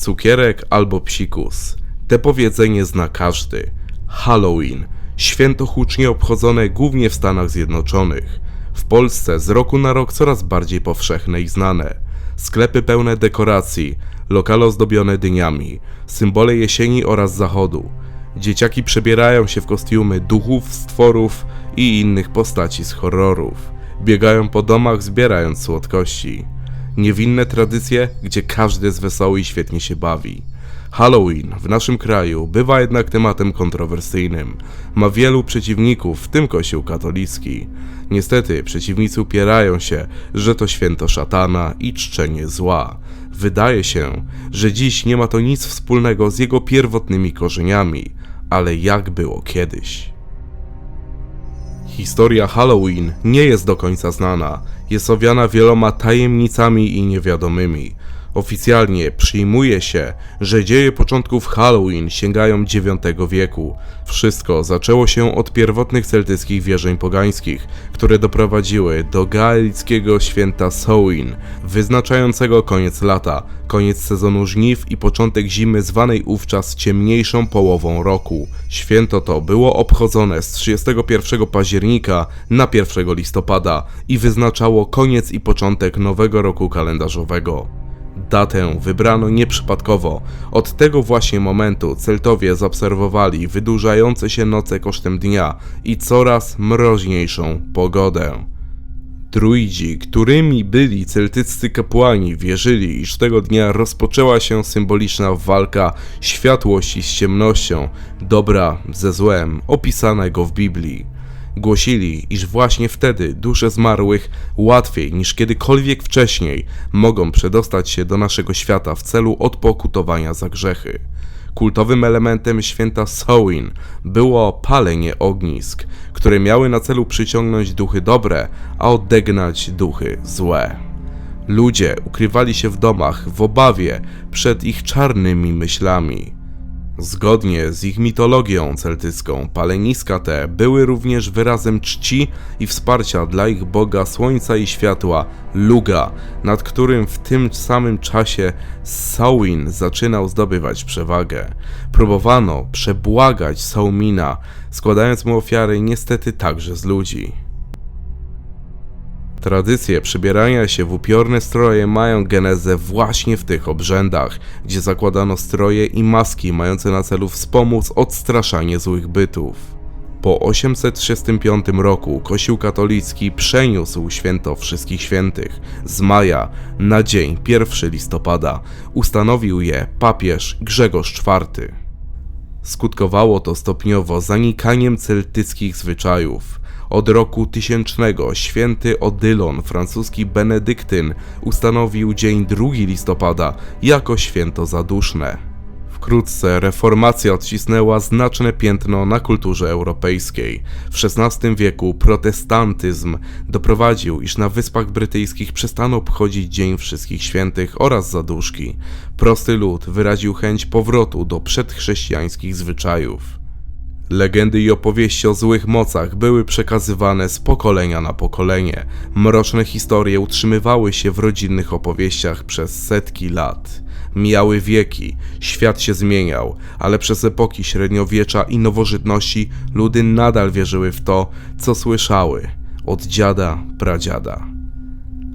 Cukierek albo psikus. Te powiedzenie zna każdy. Halloween. Święto hucznie obchodzone głównie w Stanach Zjednoczonych. W Polsce z roku na rok coraz bardziej powszechne i znane. Sklepy pełne dekoracji, lokale ozdobione dyniami, symbole jesieni oraz zachodu. Dzieciaki przebierają się w kostiumy duchów, stworów i innych postaci z horrorów. Biegają po domach zbierając słodkości. Niewinne tradycje, gdzie każdy jest wesoły i świetnie się bawi. Halloween w naszym kraju bywa jednak tematem kontrowersyjnym. Ma wielu przeciwników, w tym Kościół katolicki. Niestety przeciwnicy upierają się, że to święto szatana i czczenie zła. Wydaje się, że dziś nie ma to nic wspólnego z jego pierwotnymi korzeniami, ale jak było kiedyś. Historia Halloween nie jest do końca znana. Jest owiana wieloma tajemnicami i niewiadomymi. Oficjalnie przyjmuje się, że dzieje początków Halloween sięgają IX wieku. Wszystko zaczęło się od pierwotnych celtyckich wierzeń pogańskich, które doprowadziły do gaelickiego święta Samhain, wyznaczającego koniec lata, koniec sezonu żniw i początek zimy zwanej wówczas ciemniejszą połową roku. Święto to było obchodzone z 31 października na 1 listopada i wyznaczało koniec i początek nowego roku kalendarzowego. Datę wybrano nieprzypadkowo. Od tego właśnie momentu Celtowie zaobserwowali wydłużające się noce kosztem dnia i coraz mroźniejszą pogodę. Druidzi, którymi byli celtyccy kapłani, wierzyli, iż tego dnia rozpoczęła się symboliczna walka światłości z ciemnością, dobra ze złem, opisanego w Biblii. Głosili, iż właśnie wtedy dusze zmarłych łatwiej niż kiedykolwiek wcześniej mogą przedostać się do naszego świata w celu odpokutowania za grzechy. Kultowym elementem święta Samhain było palenie ognisk, które miały na celu przyciągnąć duchy dobre, a odegnać duchy złe. Ludzie ukrywali się w domach w obawie przed ich czarnymi myślami. Zgodnie z ich mitologią celtycką, paleniska te były również wyrazem czci i wsparcia dla ich boga słońca i światła, Luga, nad którym w tym samym czasie Samhain zaczynał zdobywać przewagę. Próbowano przebłagać Saumina, składając mu ofiary niestety także z ludzi. Tradycje przybierania się w upiorne stroje mają genezę właśnie w tych obrzędach, gdzie zakładano stroje i maski mające na celu wspomóc odstraszanie złych bytów. Po 835 roku Kościół katolicki przeniósł święto Wszystkich Świętych z maja na dzień 1 listopada. Ustanowił je papież Grzegorz IV. Skutkowało to stopniowo zanikaniem celtyckich zwyczajów. Od roku tysięcznego święty Odylon, francuski benedyktyn, ustanowił dzień 2 listopada jako święto zaduszne. Wkrótce reformacja odcisnęła znaczne piętno na kulturze europejskiej. W XVI wieku protestantyzm doprowadził, iż na Wyspach Brytyjskich przestano obchodzić Dzień Wszystkich Świętych oraz zaduszki. Prosty lud wyraził chęć powrotu do przedchrześcijańskich zwyczajów. Legendy i opowieści o złych mocach były przekazywane z pokolenia na pokolenie. Mroczne historie utrzymywały się w rodzinnych opowieściach przez setki lat. Mijały wieki, świat się zmieniał, ale przez epoki średniowiecza i nowożytności ludy nadal wierzyły w to, co słyszały od dziada, pradziada.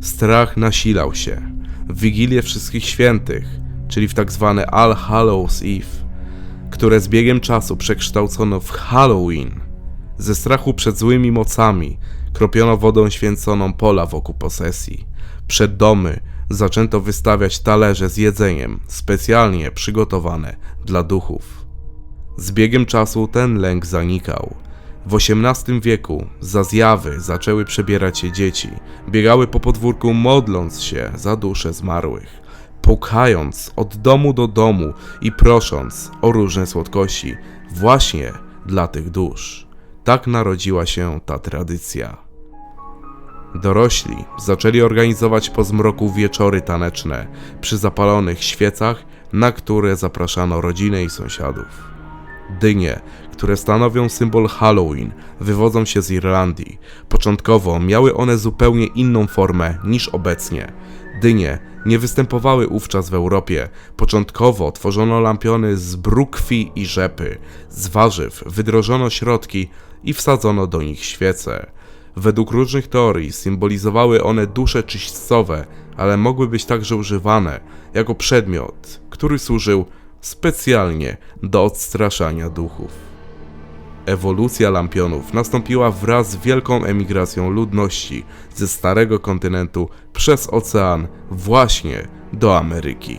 Strach nasilał się. W Wigilię Wszystkich Świętych, czyli w tak zwane All Hallows Eve, które z biegiem czasu przekształcono w Halloween. Ze strachu przed złymi mocami kropiono wodą święconą pola wokół posesji. Przed domy zaczęto wystawiać talerze z jedzeniem specjalnie przygotowane dla duchów. Z biegiem czasu ten lęk zanikał. W XVIII wieku za zjawy zaczęły przebierać się dzieci. Biegały po podwórku modląc się za dusze zmarłych, pukając od domu do domu i prosząc o różne słodkości właśnie dla tych dusz. Tak narodziła się ta tradycja. Dorośli zaczęli organizować po zmroku wieczory taneczne przy zapalonych świecach, na które zapraszano rodzinę i sąsiadów. Dynie, które stanowią symbol Halloween, wywodzą się z Irlandii. Początkowo miały one zupełnie inną formę niż obecnie. Dynie nie występowały wówczas w Europie. Początkowo tworzono lampiony z brukwi i rzepy. Z warzyw wydrożono środki i wsadzono do nich świece. Według różnych teorii symbolizowały one dusze czyśćcowe, ale mogły być także używane jako przedmiot, który służył specjalnie do odstraszania duchów. Ewolucja lampionów nastąpiła wraz z wielką emigracją ludności ze starego kontynentu przez ocean właśnie do Ameryki.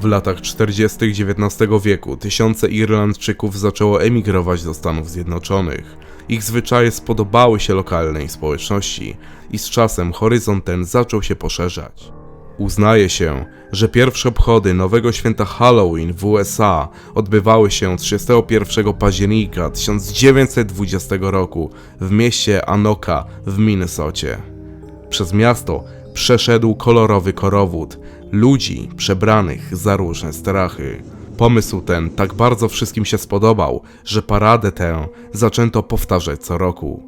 W latach 40. XIX wieku tysiące Irlandczyków zaczęło emigrować do Stanów Zjednoczonych. Ich zwyczaje spodobały się lokalnej społeczności i z czasem horyzont ten zaczął się poszerzać. Uznaje się, że pierwsze obchody nowego święta Halloween w USA odbywały się 31 października 1920 roku w mieście Anoka w Minnesocie. Przez miasto przeszedł kolorowy korowód ludzi przebranych za różne strachy. Pomysł ten tak bardzo wszystkim się spodobał, że paradę tę zaczęto powtarzać co roku.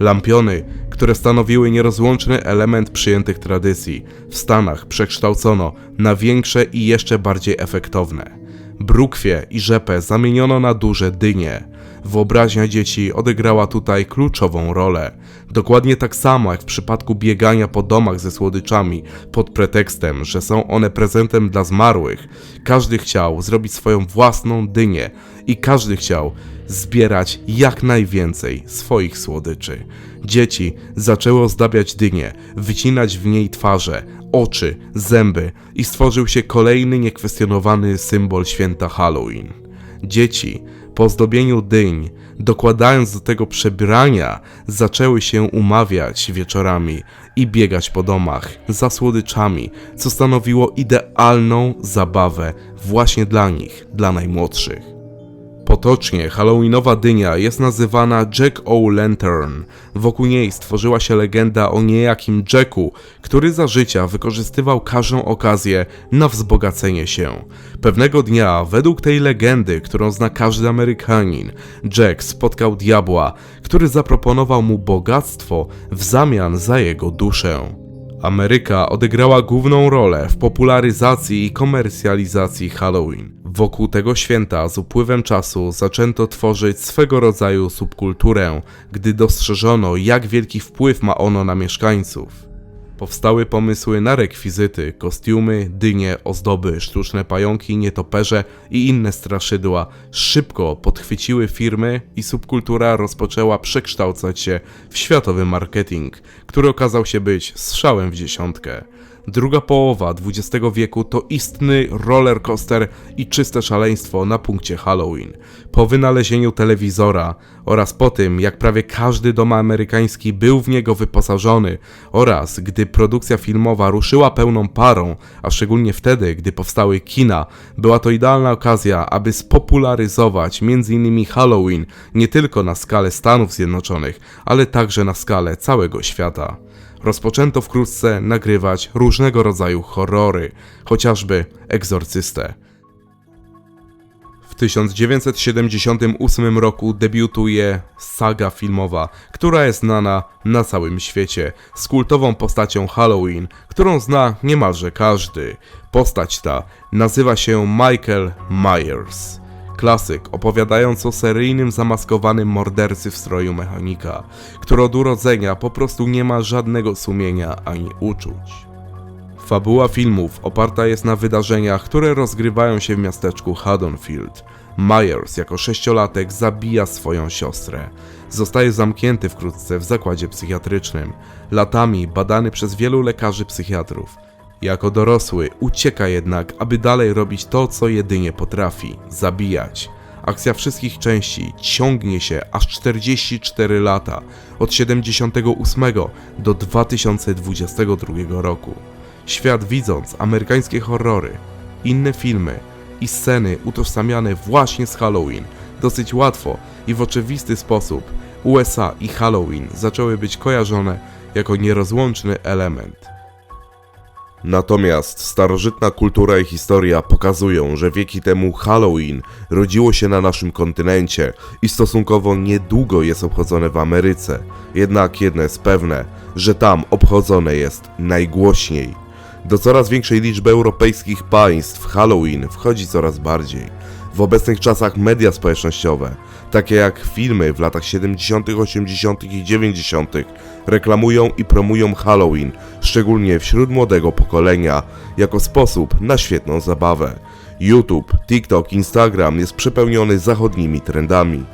Lampiony, które stanowiły nierozłączny element przyjętych tradycji, w Stanach przekształcono na większe i jeszcze bardziej efektowne. Brukwie i rzepę zamieniono na duże dynie. Wyobraźnia dzieci odegrała tutaj kluczową rolę. Dokładnie tak samo jak w przypadku biegania po domach ze słodyczami pod pretekstem, że są one prezentem dla zmarłych, każdy chciał zrobić swoją własną dynię i każdy chciał zbierać jak najwięcej swoich słodyczy. Dzieci zaczęły ozdabiać dynię, wycinać w niej twarze, oczy, zęby i stworzył się kolejny niekwestionowany symbol święta Halloween. Dzieci po ozdobieniu dyń, dokładając do tego przebrania, zaczęły się umawiać wieczorami i biegać po domach za słodyczami, co stanowiło idealną zabawę właśnie dla nich, dla najmłodszych. Potocznie Halloweenowa dynia jest nazywana Jack O'Lantern. Wokół niej stworzyła się legenda o niejakim Jacku, który za życia wykorzystywał każdą okazję na wzbogacenie się. Pewnego dnia, według tej legendy, którą zna każdy Amerykanin, Jack spotkał diabła, który zaproponował mu bogactwo w zamian za jego duszę. Ameryka odegrała główną rolę w popularyzacji i komercjalizacji Halloween. Wokół tego święta z upływem czasu zaczęto tworzyć swego rodzaju subkulturę, gdy dostrzeżono, jak wielki wpływ ma ono na mieszkańców. Powstały pomysły na rekwizyty, kostiumy, dynie, ozdoby, sztuczne pająki, nietoperze i inne straszydła. Szybko podchwyciły firmy i subkultura rozpoczęła przekształcać się w światowy marketing, który okazał się być strzałem w dziesiątkę. Druga połowa XX wieku to istny roller coaster i czyste szaleństwo na punkcie Halloween. Po wynalezieniu telewizora oraz po tym, jak prawie każdy dom amerykański był w niego wyposażony oraz gdy produkcja filmowa ruszyła pełną parą, a szczególnie wtedy, gdy powstały kina, była to idealna okazja, aby spopularyzować m.in. Halloween nie tylko na skalę Stanów Zjednoczonych, ale także na skalę całego świata rozpoczęto wkrótce nagrywać różnego rodzaju horrory, chociażby Egzorcystę. W 1978 roku debiutuje saga filmowa, która jest znana na całym świecie, z kultową postacią Halloween, którą zna niemalże każdy. Postać ta nazywa się Michael Myers. Klasyk opowiadając o seryjnym zamaskowanym mordercy w stroju mechanika, który od urodzenia po prostu nie ma żadnego sumienia ani uczuć. Fabuła filmów oparta jest na wydarzeniach, które rozgrywają się w miasteczku Haddonfield. Myers jako sześciolatek zabija swoją siostrę. Zostaje zamknięty wkrótce w zakładzie psychiatrycznym, latami badany przez wielu lekarzy psychiatrów. Jako dorosły ucieka jednak, aby dalej robić to, co jedynie potrafi zabijać. Akcja wszystkich części ciągnie się aż 44 lata, od 78 do 2022 roku. Świat widząc amerykańskie horrory, inne filmy i sceny utożsamiane właśnie z Halloween, dosyć łatwo i w oczywisty sposób USA i Halloween zaczęły być kojarzone jako nierozłączny element. Natomiast starożytna kultura i historia pokazują, że wieki temu Halloween rodziło się na naszym kontynencie i stosunkowo niedługo jest obchodzone w Ameryce. Jednak jedno jest pewne, że tam obchodzone jest najgłośniej. Do coraz większej liczby europejskich państw Halloween wchodzi coraz bardziej. W obecnych czasach media społecznościowe, takie jak filmy w latach 70., 80. i 90., reklamują i promują Halloween, szczególnie wśród młodego pokolenia, jako sposób na świetną zabawę. YouTube, TikTok, Instagram jest przepełniony zachodnimi trendami.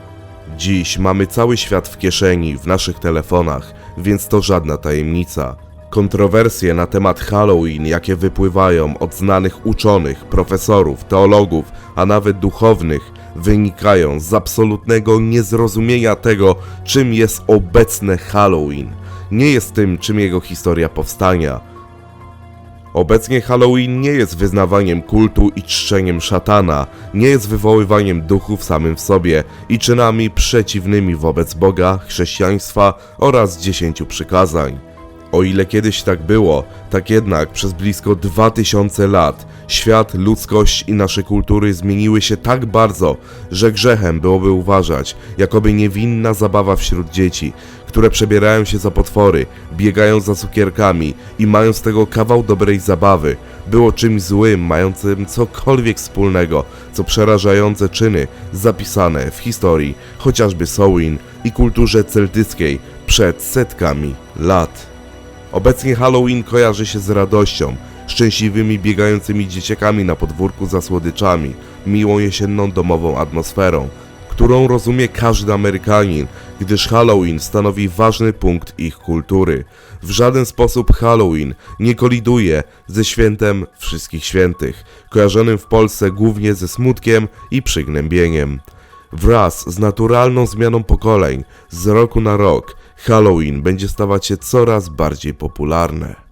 Dziś mamy cały świat w kieszeni, w naszych telefonach, więc to żadna tajemnica. Kontrowersje na temat Halloween, jakie wypływają od znanych uczonych, profesorów, teologów, a nawet duchownych, wynikają z absolutnego niezrozumienia tego, czym jest obecne Halloween. Nie jest tym, czym jego historia powstania. Obecnie Halloween nie jest wyznawaniem kultu i czczeniem szatana, nie jest wywoływaniem duchów samym w sobie i czynami przeciwnymi wobec Boga, chrześcijaństwa oraz dziesięciu przykazań. O ile kiedyś tak było, tak jednak przez blisko 2000 lat świat, ludzkość i nasze kultury zmieniły się tak bardzo, że grzechem byłoby uważać, jakoby niewinna zabawa wśród dzieci, które przebierają się za potwory, biegają za cukierkami i mają z tego kawał dobrej zabawy, było czymś złym, mającym cokolwiek wspólnego, co przerażające czyny zapisane w historii chociażby Samhain i kulturze celtyckiej przed setkami lat. Obecnie Halloween kojarzy się z radością, szczęśliwymi biegającymi dzieciakami na podwórku za słodyczami, miłą jesienną domową atmosferą, którą rozumie każdy Amerykanin, gdyż Halloween stanowi ważny punkt ich kultury. W żaden sposób Halloween nie koliduje ze świętem Wszystkich Świętych, kojarzonym w Polsce głównie ze smutkiem i przygnębieniem. Wraz z naturalną zmianą pokoleń, z roku na rok, Halloween będzie stawać się coraz bardziej popularne.